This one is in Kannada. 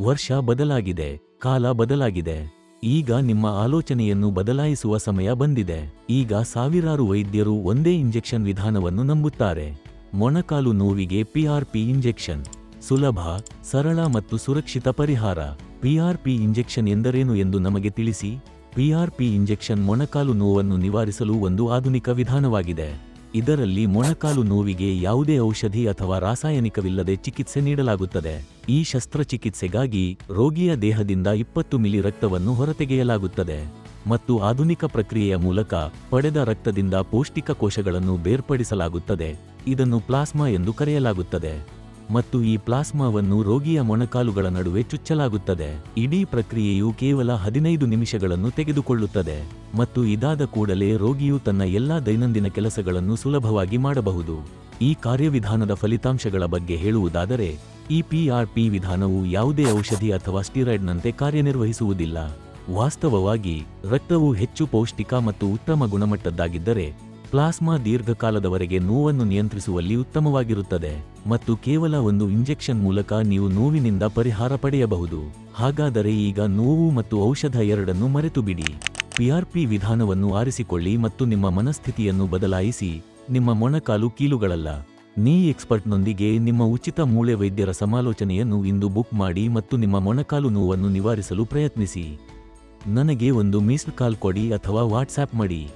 ವರ್ಷ ಬದಲಾಗಿದೆ, ಕಾಲ ಬದಲಾಗಿದೆ. ಈಗ ನಿಮ್ಮ ಆಲೋಚನೆಯನ್ನು ಬದಲಾಯಿಸುವ ಸಮಯ ಬಂದಿದೆ. ಈಗ ಸಾವಿರಾರು ವೈದ್ಯರು ಒಂದೇ ಇಂಜೆಕ್ಷನ್ ವಿಧಾನವನ್ನು ನಂಬುತ್ತಾರೆ. ಮೊಣಕಾಲು ನೋವಿಗೆ ಪಿಆರ್ಪಿ ಇಂಜೆಕ್ಷನ್. ಸುಲಭ, ಸರಳ ಮತ್ತು ಸುರಕ್ಷಿತ ಪರಿಹಾರ. ಪಿಆರ್ಪಿ ಇಂಜೆಕ್ಷನ್ ಎಂದರೇನು ಎಂದು ನಮಗೆ ತಿಳಿಸಿ. ಪಿಆರ್ಪಿ ಇಂಜೆಕ್ಷನ್ ಮೊಣಕಾಲು ನೋವನ್ನು ನಿವಾರಿಸಲು ಒಂದು ಆಧುನಿಕ ವಿಧಾನವಾಗಿದೆ. ಇದರಲ್ಲಿ ಮೊಣಕಾಲು ನೋವಿಗೆ ಯಾವುದೇ ಔಷಧಿ ಅಥವಾ ರಾಸಾಯನಿಕವಿಲ್ಲದೆ ಚಿಕಿತ್ಸೆ ನೀಡಲಾಗುತ್ತದೆ. ಈ ಶಸ್ತ್ರಚಿಕಿತ್ಸೆಗಾಗಿ ರೋಗಿಯ ದೇಹದಿಂದ ಇಪ್ಪತ್ತು ಮಿಲಿ ರಕ್ತವನ್ನು ಹೊರತೆಗೆಯಲಾಗುತ್ತದೆ. ಮತ್ತು ಆಧುನಿಕ ಪ್ರಕ್ರಿಯೆಯ ಮೂಲಕ ಪಡೆದ ರಕ್ತದಿಂದ ಪೌಷ್ಟಿಕ ಕೋಶಗಳನ್ನು ಬೇರ್ಪಡಿಸಲಾಗುತ್ತದೆ. ಇದನ್ನು ಪ್ಲಾಸ್ಮಾ ಎಂದು ಕರೆಯಲಾಗುತ್ತದೆ. ಮತ್ತು ಈ ಪ್ಲಾಸ್ಮಾವನ್ನು ರೋಗಿಯ ಮೊಣಕಾಲುಗಳ ನಡುವೆ ಚುಚ್ಚಲಾಗುತ್ತದೆ. ಇಡೀ ಪ್ರಕ್ರಿಯೆಯು ಕೇವಲ ಹದಿನೈದು ನಿಮಿಷಗಳನ್ನು ತೆಗೆದುಕೊಳ್ಳುತ್ತದೆ ಮತ್ತು ಇದಾದ ಕೂಡಲೇ ರೋಗಿಯು ತನ್ನ ಎಲ್ಲಾ ದೈನಂದಿನ ಕೆಲಸಗಳನ್ನು ಸುಲಭವಾಗಿ ಮಾಡಬಹುದು. ಈ ಕಾರ್ಯವಿಧಾನದ ಫಲಿತಾಂಶಗಳ ಬಗ್ಗೆ ಹೇಳುವುದಾದರೆ, ಈ ಪಿಆರ್ಪಿ ವಿಧಾನವು ಯಾವುದೇ ಔಷಧಿ ಅಥವಾ ಸ್ಟಿರಾಯ್ಡ್ನಂತೆ ಕಾರ್ಯನಿರ್ವಹಿಸುವುದಿಲ್ಲ. ವಾಸ್ತವವಾಗಿ, ರಕ್ತವು ಹೆಚ್ಚು ಪೌಷ್ಟಿಕ ಮತ್ತು ಉತ್ತಮ ಗುಣಮಟ್ಟದ್ದಾಗಿದ್ದರೆ ಪ್ಲಾಸ್ಮಾ ದೀರ್ಘಕಾಲದವರೆಗೆ ನೋವನ್ನು ನಿಯಂತ್ರಿಸುವಲ್ಲಿ ಉತ್ತಮವಾಗಿರುತ್ತದೆ ಮತ್ತು ಕೇವಲ ಒಂದು ಇಂಜೆಕ್ಷನ್ ಮೂಲಕ ನೀವು ನೋವಿನಿಂದ ಪರಿಹಾರ ಪಡೆಯಬಹುದು. ಹಾಗಾದರೆ ಈಗ ನೋವು ಮತ್ತು ಔಷಧ ಎರಡನ್ನು ಮರೆತು ಬಿಡಿ ಪಿಆರ್ಪಿ ವಿಧಾನವನ್ನು ಆರಿಸಿಕೊಳ್ಳಿ ಮತ್ತು ನಿಮ್ಮ ಮನಸ್ಥಿತಿಯನ್ನು ಬದಲಾಯಿಸಿ. ನಿಮ್ಮ ಮೊಣಕಾಲು ಕೀಲುಗಳಲ್ಲ. ನೀ ಎಕ್ಸ್ಪರ್ಟ್ನೊಂದಿಗೆ ನಿಮ್ಮ ಉಚಿತ ಮೂಳೆ ವೈದ್ಯರ ಸಮಾಲೋಚನೆಯನ್ನು ಇಂದು ಬುಕ್ ಮಾಡಿ ಮತ್ತು ನಿಮ್ಮ ಮೊಣಕಾಲು ನೋವನ್ನು ನಿವಾರಿಸಲು ಪ್ರಯತ್ನಿಸಿ. ನನಗೆ ಒಂದು ಮಿಸ್ಡ್ ಕಾಲ್ ಕೊಡಿ ಅಥವಾ ವಾಟ್ಸ್ಆ್ಯಪ್ ಮಾಡಿ.